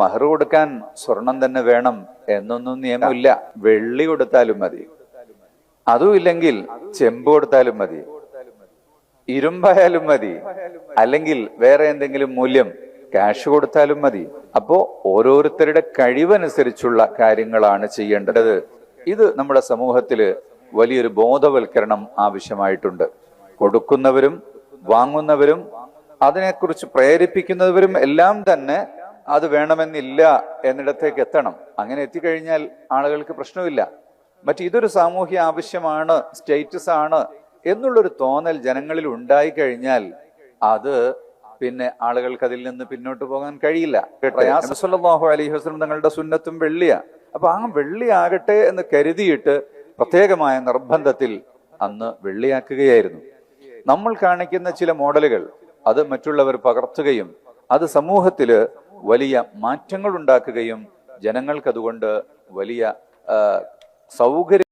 മഹർ കൊടുക്കാൻ സ്വർണം തന്നെ വേണം എന്നൊന്നും നിയമമില്ല. വെള്ളി കൊടുത്താലും മതി. അതും ഇല്ലെങ്കിൽ ചെമ്പ് കൊടുത്താലും മതി. ഇരുമ്പായാലും മതി. അല്ലെങ്കിൽ വേറെ എന്തെങ്കിലും മൂല്യം ക്യാഷ് കൊടുത്താലും മതി. അപ്പോ ഓരോരുത്തരുടെ കഴിവനുസരിച്ചുള്ള കാര്യങ്ങളാണ് ചെയ്യേണ്ടത്. ഇത് നമ്മുടെ സമൂഹത്തിൽ വലിയൊരു ബോധവൽക്കരണം ആവശ്യമായിട്ടുണ്ട്. കൊടുക്കുന്നവരും വാങ്ങുന്നവരും അതിനെക്കുറിച്ച് പ്രേരിപ്പിക്കുന്നവരും എല്ലാം തന്നെ അത് വേണമെന്നില്ല എന്നിടത്തേക്ക് എത്തണം. അങ്ങനെ എത്തിക്കഴിഞ്ഞാൽ ആളുകൾക്ക് പ്രശ്നമില്ല. മറ്റ് ഇതൊരു സാമൂഹ്യ ആവശ്യമാണ് സ്റ്റേറ്റസ് ആണ് എന്നുള്ളൊരു തോന്നൽ ജനങ്ങളിൽ ഉണ്ടായി കഴിഞ്ഞാൽ അത് പിന്നെ ആളുകൾക്ക് അതിൽ നിന്ന് പിന്നോട്ട് പോകാൻ കഴിയില്ല. സല്ലല്ലാഹു അലൈഹി വസല്ലം തങ്ങളുടെ സുന്നത്തും വെള്ളിയ. അപ്പൊ ആ വെള്ളിയാകട്ടെ എന്ന് കരുതിയിട്ട് പ്രത്യേകമായ നിർബന്ധത്തിൽ അന്ന് വെള്ളിയാക്കുകയായിരുന്നു. നമ്മൾ കാണിക്കുന്ന ചില മോഡലുകൾ അത് മറ്റുള്ളവർ പകർത്തുകയും അത് സമൂഹത്തിൽ വലിയ മാറ്റങ്ങൾ ഉണ്ടാക്കുകയും ജനങ്ങൾക്കതുകൊണ്ട് വലിയ സൗകര്യം